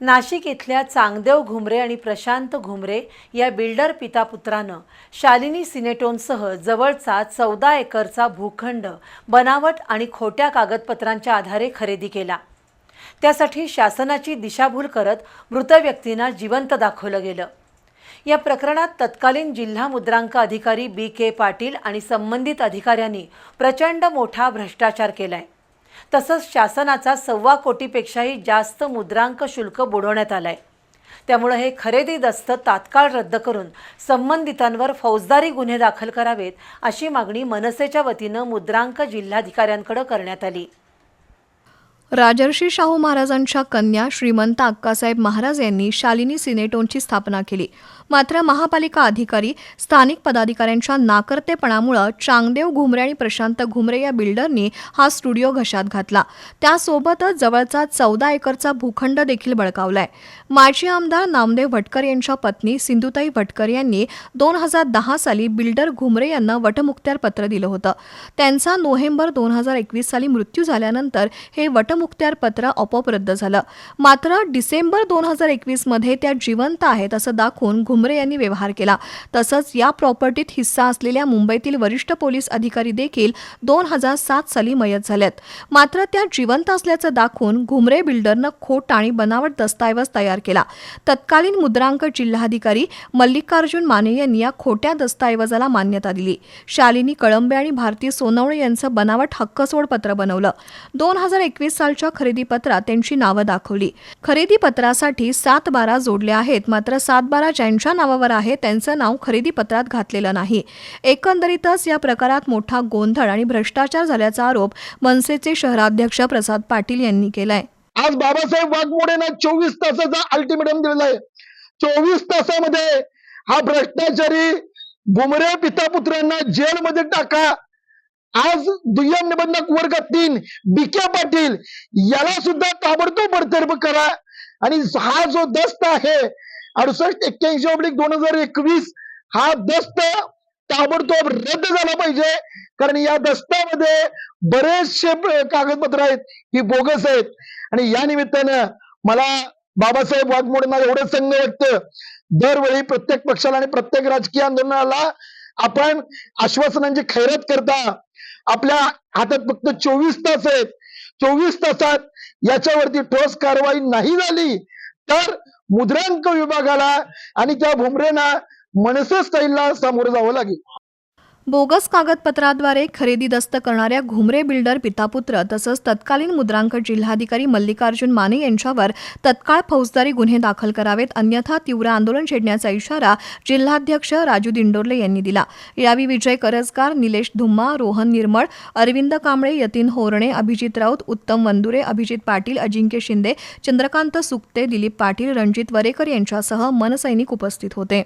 नाशिक इथल्या चांगदेव घुमरे आणि प्रशांत घुमरे या बिल्डर पितापुत्रानं शालिनी सिनेटोनसह जवळचा चौदा एकरचा भूखंड बनावट आणि खोट्या कागदपत्रांच्या आधारे खरेदी केला. त्यासाठी शासनाची दिशाभूल करत मृत व्यक्तींना जिवंत दाखवलं गेलं. या प्रकरणात तत्कालीन जिल्हा मुद्रांक अधिकारी बी के पाटील आणि संबंधित अधिकाऱ्यांनी प्रचंड मोठा भ्रष्टाचार केलाय. तसंच शासनाचा सव्वा कोटीपेक्षाही जास्त मुद्रांक शुल्क बुडवण्यात आलंय. त्यामुळे हे खरेदी दस्त तात्काळ रद्द करून संबंधितांवर फौजदारी गुन्हे दाखल करावेत अशी मागणी मनसेच्या वतीनं मुद्रांक जिल्हाधिकाऱ्यांकडे करण्यात आली. राजर्षी शाहू महाराजांच्या कन्या श्रीमंत अक्कासाहेब महाराज यांनी शालिनी सिनेटोनची स्थापना केली. मात्र महापालिका अधिकारी स्थानिक पदाधिकाऱ्यांच्या नाकर्तेपणामुळं चांगदेव घुमरे आणि प्रशांत घुमरे या बिल्डरनी हा स्टुडिओ घशात घातला. त्यासोबतच जवळचा चौदा एकरचा भूखंड देखील बळकावलाय. माजी आमदार नामदेव भटकर यांच्या पत्नी सिंधुताई भटकर यांनी दोन हजार दहा साली बिल्डर घुमरे यांना वटमुक्त्यार पत्र दिलं होतं. त्यांचा नोव्हेंबर दोन हजार एकवीस साली मृत्यू झाल्यानंतर हे वट वटमुक्त्यार पत्र आपोआप रद्द झालं. मात्र डिसेंबर दोन हजार एकवीसमध्ये त्या जिवंत आहेत असं दाखवून घुमरे यांनी व्यवहार केला. तसंच या प्रॉपर्टीत हिस्सा असलेल्या मुंबईतील वरिष्ठ पोलीस अधिकारी देखील दोन हजार सात साली मयत झाल्यात मात्र त्या जिवंत असल्याचं दाखवून घुमरे बिल्डरनं खोट आणि बनावट दस्तऐवज तयार केला. तत्कालीन मुद्रांक जिल्हाधिकारी मल्लिकार्जुन माने यांनी या खोट्या दस्तऐवजाला मान्यता दिली. शालिनी कळंबे आणि भारती सोनवणे यांचं बनावट हक्कसोड पत्र बनवलं. दोन हजार एकवीस सालच्या खरेदी पत्रात त्यांची नावं दाखवली. खरेदी पत्रासाठी सात बारा जोडले आहेत मात्र सात बारा ज्यांच्या नावावर आहे त्यांचं नाव खरेदी पत्रात घातलेलं नाही. एकंदरीतच या प्रकारात मोठा गोंधळ आणि भ्रष्टाचार झाल्याचा आरोप मनसेचे शहराध्यक्ष प्रसाद पाटील यांनी केलाय. आज बाबासाहेब वाघमोडेना चोवीस तासाचा अल्टिमेटम दिलेला आहे चोवीस तासामध्ये हा भ्रष्टाचारी गुमरे पिता पुत्रांना जेलमध्ये टाका. आज दुय्यम निबंधक वर्ग तीन बिक्या पाटील याला सुद्धा ताबडतोब बडतर्फ करा. आणि हा जो दस्त आहे अडुसष्ट एक्क्याऐंशी ऑब्लिक दोन हजार एकवीस हा दस्त ताबडतोब रद्द झाला पाहिजे. कारण या दस्तामध्ये बरेचसे कागदपत्र आहेत ही बोगस आहेत. आणि या निमित्तानं मला बाबासाहेब वाघमोडेंना एवढं संघ वाटतं दरवेळी प्रत्येक पक्षाला आणि प्रत्येक राजकीय आंदोलनाला आपण आश्वासनांची खैरत करता. आपल्या हातात फक्त चोवीस तास आहेत. चोवीस तासात याच्यावरती ठोस कारवाई नाही झाली तर मुद्रांक विभागाला आणि त्या भुमरेना मनसे स्टाईलला सामोरं जावं लागेल. बोगस कागदपत्राद्वारे खरेदी दस्त करणाऱ्या घुमरे बिल्डर पितापुत्र तसंच तत्कालीन मुद्रांक जिल्हाधिकारी मल्लिकार्जुन माने यांच्यावर तत्काळ फौजदारी गुन्हे दाखल करावेत अन्यथा तीव्र आंदोलन छेडण्याचा इशारा जिल्हाध्यक्ष राजू दिंडोर्ले यांनी दिला. यावेळी विजय करजकार निलेश धुम्मा रोहन निर्मळ अरविंद कांबळे यतीन होरणे अभिजित राऊत उत्तम वंदुरे अभिजित पाटील अजिंक्य शिंदे चंद्रकांत सुक्ते दिलीप पाटील रणजित वरेकर यांच्यासह मनसैनिक उपस्थित होते.